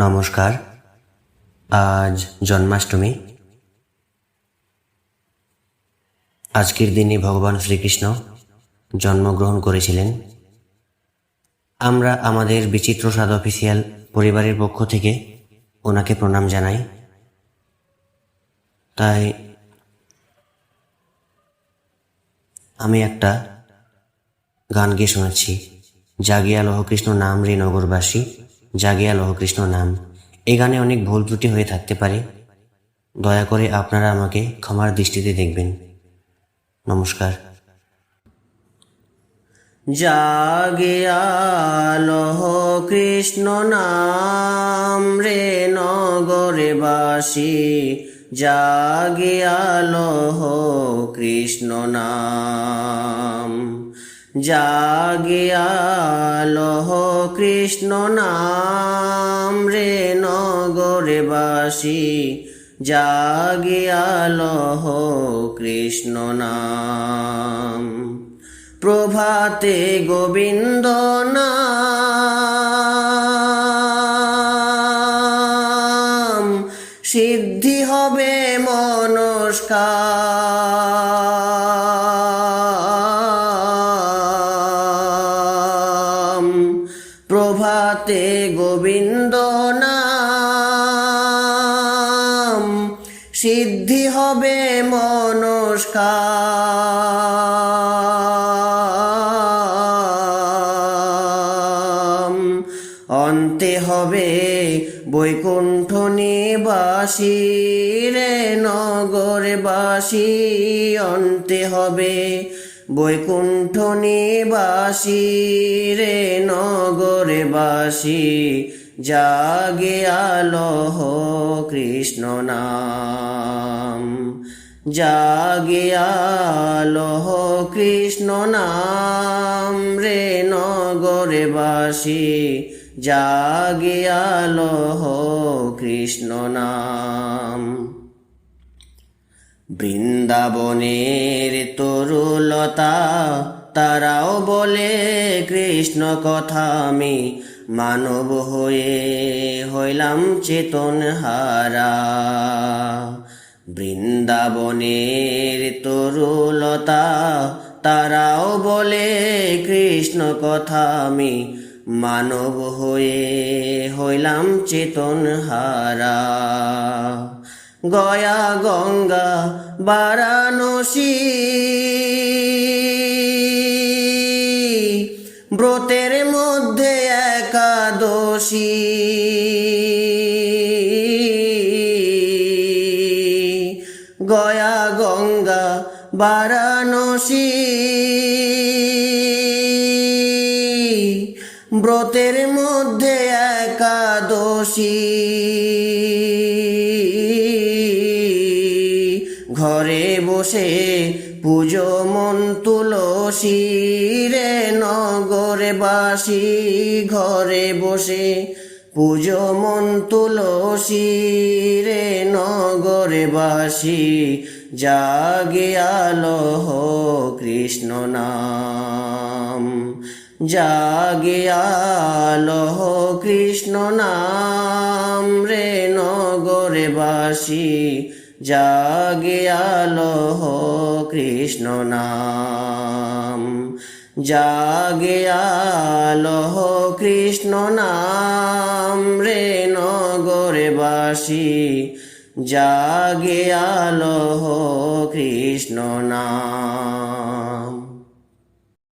নমস্কার। আজ জন্মাষ্টমী। আজকের দিনে ভগবান শ্রীকৃষ্ণ জন্মগ্রহণ করেছিলেন। আমরা আমাদের বিচিত্র স্বাদ অফিসিয়াল পরিবারের পক্ষ থেকে ওনাকে প্রণাম জানাই। তাই আমি একটা গান গিয়ে শোনাচ্ছি। জাগিয়া লহকৃষ্ণ নাম রে নগরবাসী। জাগিয়া লহকৃষ্ণ নাম। এই গানে অনেক ভুল ত্রুটি হয়ে থাকতে পারে। দয়া করে আপনারা আমাকে ক্ষমার দৃষ্টিতে দেখবেন। নমস্কার। জাগিয়া লহ কৃষ্ণ নাম রে নগরবাসী জাগিয়া লহ কৃষ্ণ নাম। জাগিয়া লহ কৃষ্ণ নাম রে নগরবাসী জাগিয়া লহ কৃষ্ণ নাম। প্রভাতে গোবিন্দ নাম। সিদ্ধি হবে মনস্কাম প্রভাতে গোবিন্দ নাম। সিদ্ধি হবে মনস্কাম। অন্তে হবে বৈকুণ্ঠ নিবাসী রে নগরবাসী অন্তে হবে বৈকুণ্ঠ নিবাসী রে নগরবাসী জাগে আলহ কৃষ্ণ নাম। জাগে আলহ কৃষ্ণ নাম রে নগরে বাসি, জাগে আলহ কৃষ্ণ নাম। বৃন্দাবনের তরুলতা তারাও বলে, কৃষ্ণ কথা আমি মানব হয়ে হইলাম চেতন হারা। বৃন্দাবনের তরুলতা তারাও বলে, কৃষ্ণ কথা আমি মানব হয়ে হইলাম চেতন হারা। গয়া গঙ্গা বারাণসী একাদশী গয়া গঙ্গা বারাণসী। ব্রতের মধ্যে একাদশী। ঘরে বসে পুজো মন তুলসী রে নগরে। বাসি ঘরে বসে পুজো মন তুলসী রে নগরে বাসি, জাগে আলহ কৃষ্ণ নাম। জাগে আলহ কৃষ্ণ নাম রে নগরে বাসি, জাগে আলহ কৃষ্ণ নাম। জাগে কৃষ্ণ নাম রে নগরে বাসি। জাগে আলহ কৃষ্ণ নাম।